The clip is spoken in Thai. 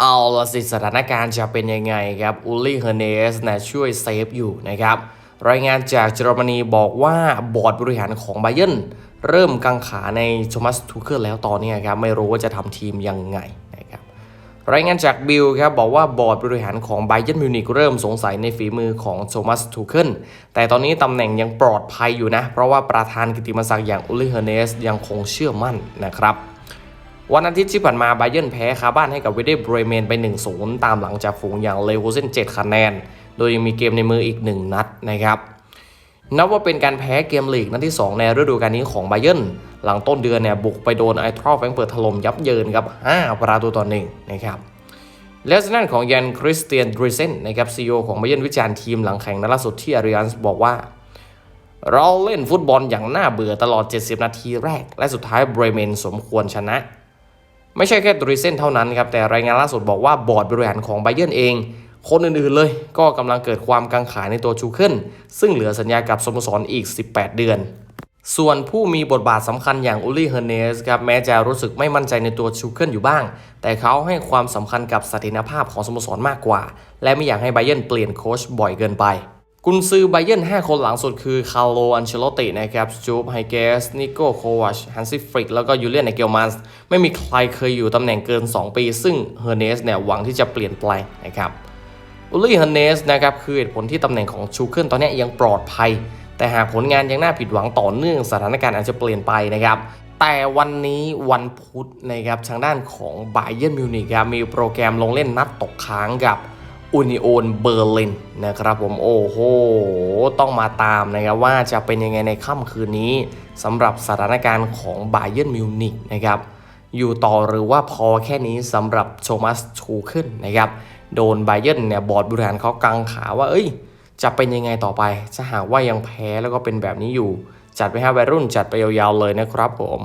เอาละสิสถานการณ์จะเป็นยังไงครับอูลลี่เฮเนสนะช่วยเซฟอยู่นะครับ รายงานจากเยอรมนีบอกว่าบอร์ดบริหารของไบเยนเริ่มกังขาในโทมัสทูเคิลแล้วตอนนี้ครับไม่รู้ว่าจะทำทีมยังไงนะครับรายงานจากบิลครับบอกว่าบอร์ดบริหารของไบเยนมิวนิกเริ่มสงสัยในฝีมือของโทมัสทูเคิลแต่ตอนนี้ตำแหน่งยังปลอดภัยอยู่นะ เพราะว่าประธานกิตติมศักดิ์อย่างอุลลี่เฮเนสยังคงเชื่อมั่นนะครับ วันอาทิตย์ที่ผ่านมาไบเยนแพ้คาบ้านให้กับเวเดบรเมนไป 1-0 ตามหลังจากฝูงอย่างเลโวเซน7คะแนน โดยยังมีเกมในมืออีก 1 นัดนะครับนับว่าเป็นการแพ้เกมลีกนัดที่ 2 ในฤดูกาลนี้ของไบเยนหลังต้นเดือนเนี่ยบุกไปโดนไอทรอลแฟงเปิดถล่มยับเยินครับ 5 ประตูต่อหนึ่งนะครับแล้วทางด้านของยันคริสเตียนดริเซนนะครับซีอของไบเยนวิจารณ์ทีมหลังแข่งนัดล่าสุดที่อาริอันส์บอกว่า เราเล่นฟุตบอลอย่างน่าเบื่อตลอด 70 นาทีแรก และสุดท้ายเบรเมนสมควรชนะ ไม่ใช่แค่ดริเซนเท่านั้นครับ แต่รายงานล่าสุดบอกว่าบอร์ดบริหารของไบเยนเอง คนอื่นๆเลย ก็กำลังเกิดความกังขาในตัวชูเคิลซึ่งเหลือสัญญากับสโมสรอีก 18 เดือน ส่วนผู้มีบทบาทสำคัญอย่างอุลลี่เฮเนสครับแม้จะรู้สึกไม่มั่นใจในตัวชูเคิลอยู่บ้าง แต่เขาให้ความสำคัญกับสถิรภาพของสโมสรมากกว่า และไม่อยากให้ไบเยนเปลี่ยนโค้ชบ่อยเกินไป กุนซือไบเยน5 คนหลังสุดคือคาร์โล อันเชลโลตินะครับจูบไฮเกส นิโก้โควาชฮันซิฟริก แล้วก็ยูเลียนไนเกลมันส์ไม่มีใครเคยอยู่ตำแหน่งเกิน 2 ปี ซึ่งเฮอร์เนสเนี่ยหวังที่จะเปลี่ยนแปลงนะครับอุลลี่เฮเนสนะครับคือเหตุผลที่ตำแหน่งของชูเคิลตอนนี้ยังปลอดภัย แต่หากผลงานยังน่าผิดหวังต่อเนื่องสถานการณ์อาจจะเปลี่ยนไปนะครับแต่วันนี้วันพุธนะครับทางด้านของไบเยนมิวนิกมีโปรแกรมลงเล่นนัดตกค้างกับ อุนิโอนเบอร์ลินนะครับผมโอ้โหต้องมาตามนะครับว่าจะเป็นยังไงในค่ำคืนนี้สำหรับสถานการณ์ของไบเยนมิวนิกนะครับอยู่ต่อหรือว่าพอแค่นี้สำหรับโทมัสทูเคิลนะครับโดนไบเยนเนี่ยบอร์ดบริหารเขากังขาว่าเอ้ย จะเป็นยังไงต่อไปถ้าหากว่ายังแพ้แล้วก็เป็นแบบนี้อยู่ จัดไปให้วัยรุ่นจัดไปยาวๆเลยนะครับผม